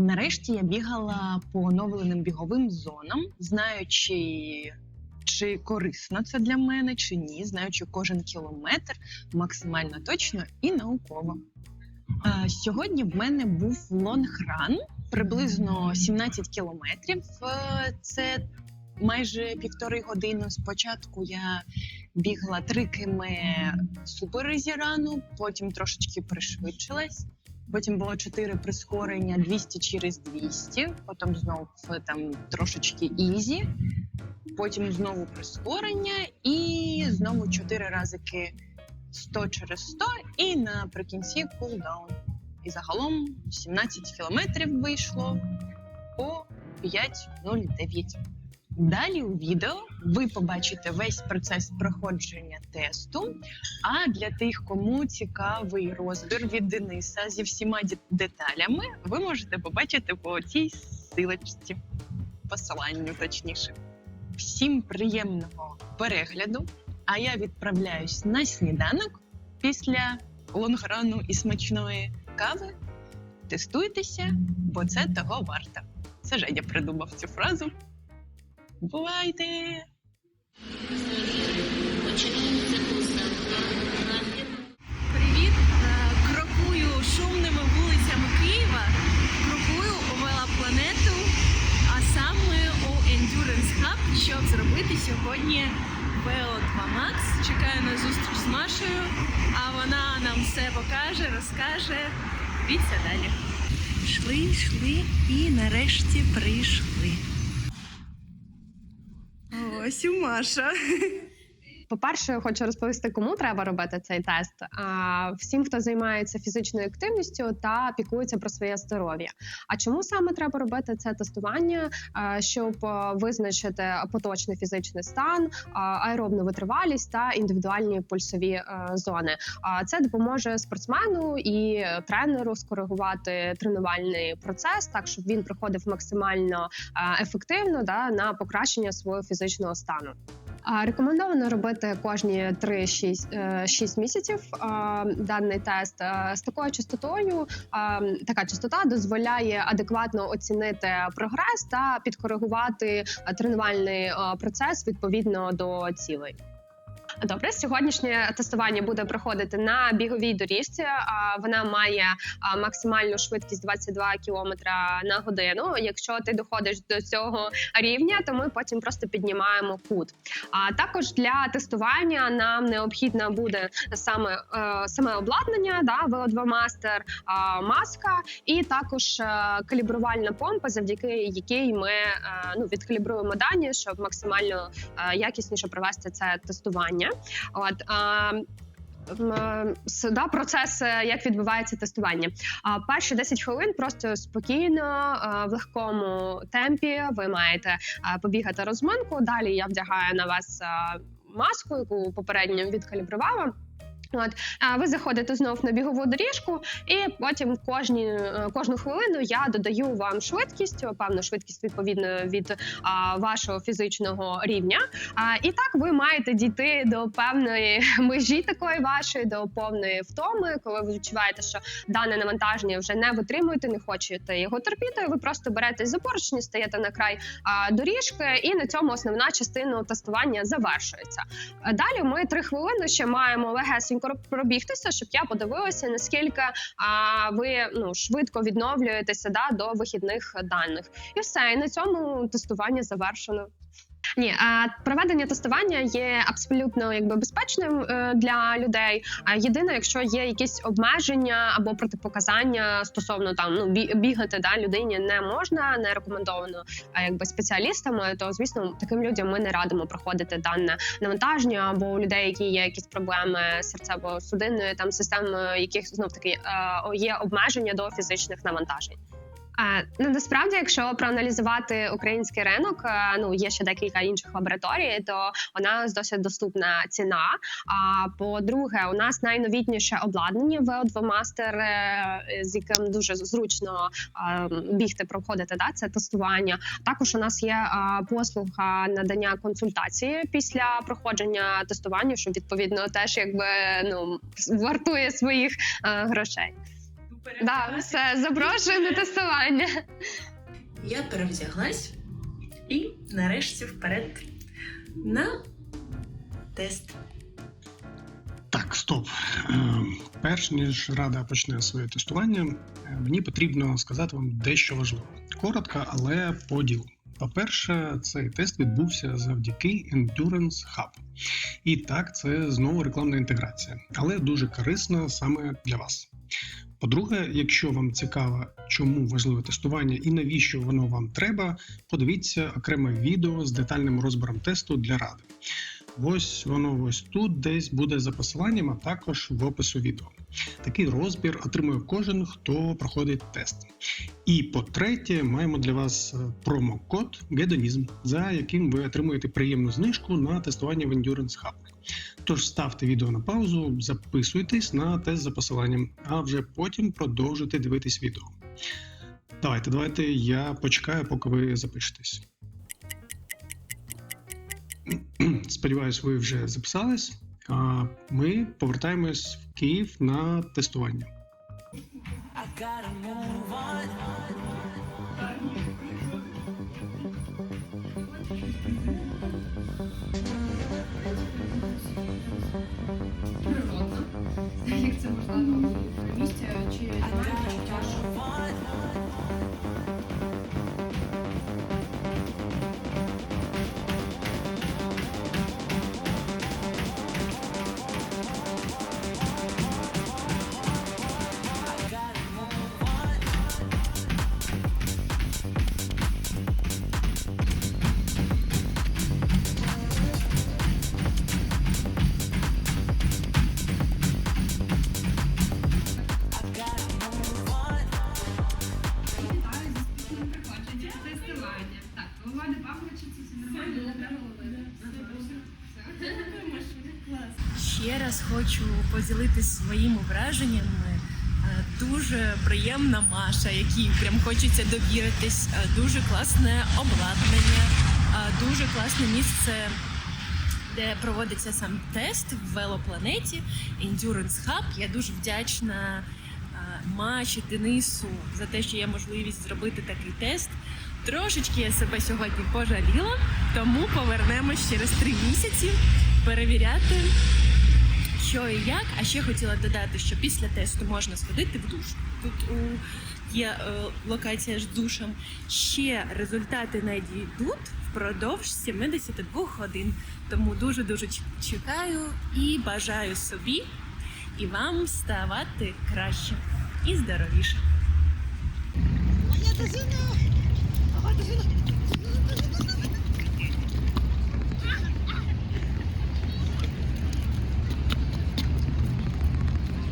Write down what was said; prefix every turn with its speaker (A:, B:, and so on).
A: Нарешті я бігала по оновленим біговим зонам, знаючи, чи корисно це для мене, чи ні, знаючи кожен кілометр максимально точно і науково. Е, Сьогодні в мене був лонгран, приблизно 17 кілометрів. Е, Це майже півтори години. Спочатку я бігла 3 км супер зірану, потім трошечки пришвидшилась. Потім було 4 прискорення 200 через 200, потім знову там трошечки ізі, потім знову прискорення і знову 4 разики 100 через 100 і наприкінці кулдаун. І загалом 17 кілометрів вийшло по 5.09. Далі у відео ви побачите весь процес проходження тесту. А для тих, кому цікавий розбір від Дениса зі всіма деталями, ви можете побачити по цій силочці, посиланню точніше. Всім приємного перегляду! А я відправляюсь на сніданок після лонграну і смачної кави. Тестуйтеся, бо це того варто. Це Жедя придумав цю фразу. Бувайте!
B: Привіт! Е, Крокую шумними вулицями Києва, крокую у велопланету, а саме у Endurance Hub, щоб зробити сьогодні VO2 Max. Чекаю на зустріч з Машею, а вона нам все покаже, розкаже. Дивіться далі. Йшли, йшли і нарешті прийшли. Ось у Маша.
C: По-перше, хочу розповісти, кому треба робити цей тест. А всім, хто займається фізичною активністю та піклується про своє здоров'я. А чому саме треба робити це тестування? Щоб визначити поточний фізичний стан, аеробну витривалість та індивідуальні пульсові зони. А це допоможе спортсмену і тренеру скоригувати тренувальний процес, так щоб він проходив максимально ефективно да, на покращення свого фізичного стану. Рекомендовано робити кожні 3-6 місяців даний тест з такою частотою. Така частота дозволяє адекватно оцінити прогрес та підкоригувати тренувальний процес відповідно до цілей. Добре, сьогоднішнє тестування буде проходити на біговій доріжці. Вона має максимальну швидкість 22 км на годину. Якщо ти доходиш до цього рівня, то ми потім просто піднімаємо кут. А також для тестування нам необхідно буде саме е, саме обладнання, да, VO2 Master, маска, і також е, калібрувальна помпа, завдяки якій ми е, ну, відкалібруємо дані, щоб максимально якісніше провести це тестування. От а, да, процес, як відбувається тестування. А перші 10 хвилин просто спокійно, в легкому темпі. Ви маєте побігати розминку. Далі я вдягаю на вас маску, яку попередньо відкалібрувала. От ви заходите знов на бігову доріжку, і потім кожні е, кожну хвилину я додаю вам швидкість, певну швидкість відповідно від а, вашого фізичного рівня. А, і так ви маєте дійти до певної межі такої вашої, до повної втоми, коли ви відчуваєте, що дане навантаження вже не витримуєте, не хочете його терпіти. Ви просто беретесь за поручні, стаєте на край а, доріжки, і на цьому основна частина тестування завершується. Далі ми три хвилини ще маємо пробігтися, щоб я подивилася, наскільки а, ви ну швидко відновлюєтеся да, до вихідних даних. І все, і на цьому тестування завершено. Ні, проведення тестування є абсолютно якби безпечним е, для людей. А єдине, якщо є якісь обмеження або протипоказання стосовно там ну бі- бігати да людині не можна, не рекомендовано якби спеціалістами, то звісно таким людям ми не радимо проходити дане навантаження або у людей, які є якісь проблеми серцево-судинної там системи, яких знов таки е, є обмеження до фізичних навантажень. Ну насправді, якщо проаналізувати український ринок, е, ну є ще декілька інших лабораторій, то у нас досить доступна ціна. А по-друге, у нас найновітніше обладнання VO2 Master, е, з яким дуже зручно бігти, проходити да, це тестування. Також у нас є послуга надання консультації після проходження тестування, що відповідно теж якби ну вартує своїх е, грошей. Да, все, запрошую на тестування.
B: Я перевдяглась і нарешті вперед на тест.
D: Так, стоп. Е, Перш ніж рада почне своє тестування, е, мені потрібно сказати вам дещо важливе. Коротко, але по ділу. По-перше, цей тест відбувся завдяки Endurance Hub. І так, це знову рекламна інтеграція, але дуже корисна саме для вас. По-друге, якщо вам цікаво, чому важливе тестування і навіщо воно вам треба, подивіться окреме відео з детальним розбором тесту для ради. Ось воно ось тут десь буде за посиланням, а також в опису відео. Такий розбір отримує кожен, хто проходить тест. І по-третє, маємо для вас е, промокод Гедонізм, за яким ви отримуєте приємну знижку на тестування в Endurance Hub. Тож ставте відео на паузу, записуйтесь на тест за посиланням, а вже потім продовжуйте дивитись відео. Давайте, давайте, я почекаю, поки ви запишетесь. Сподіваюсь, ви вже записались. А ми повертаємось в Київ на тестування.
C: Як це можливо
B: Ще раз хочу поділитися своїми враженнями. Е, Дуже приємна Маша, якій прям хочеться довіритись. Е, Дуже класне обладнання, е, дуже класне місце, де проводиться сам тест в велопланеті Endurance Hub. Я дуже вдячна Маші, Денису за те, що є можливість зробити такий тест. Трошечки я себе сьогодні пожаліла, тому повернемось через три місяці перевіряти, що і як. А ще хотіла додати, що після тесту можна сходити в душ. Тут у, є е, локація з душем. Ще результати надійдуть впродовж 72 годин. Тому дуже дуже чекаю і бажаю собі і вам ставати краще і здоровіше.
E: Моя дозина